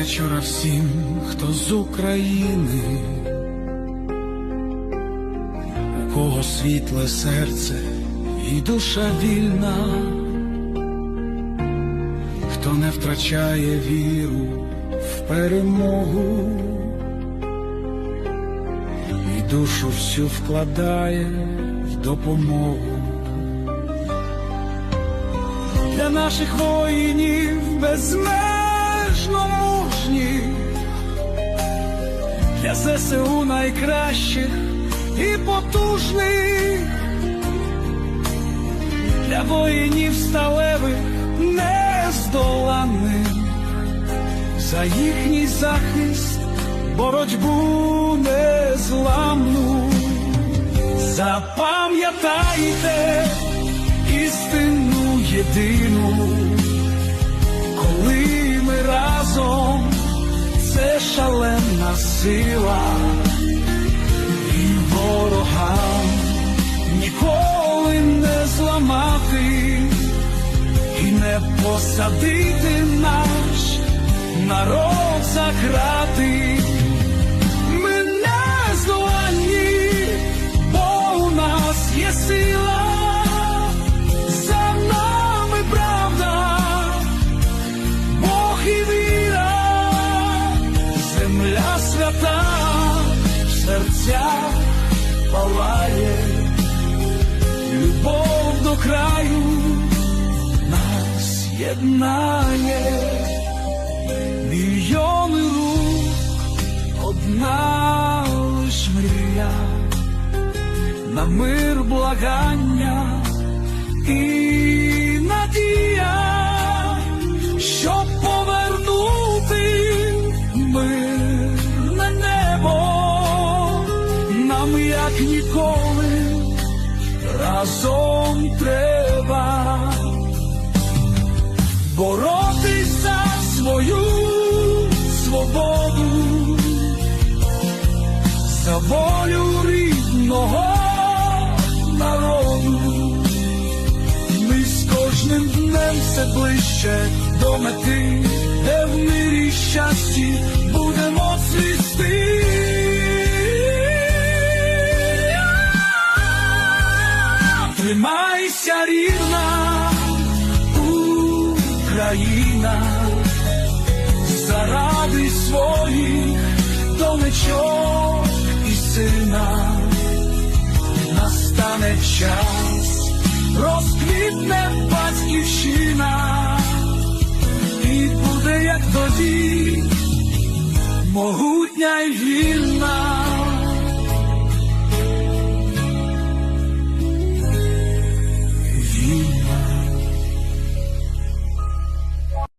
вечора всім, хто з України, у кого світле серце і душа вільна, хто не втрачає віру в перемогу. І душу всю вкладає в допомогу. Для наших воїнів безмежно ЗСУ найкращих і потужних, для воїнів сталевих нездоланних, за їхній захист, боротьбу незламну. Запам'ятайте істину єдину, сила, і ворогам ніколи не зламати і не посадити наш народ за грати. Свята, в серцях палає, любов до краю нас єднає, мільйони рук, одна лиш мрія. На мир благання і разом треба боротись за свою свободу за волю рідного народу. Ми з кожним днем все ближче до мети, де в мирі щасті будемо цвісти. Тримайся, рідна Україна. Заради своїх донечок і сина. Настане час, розквітне батьківщина, і буде як тоді, могутня й вільна.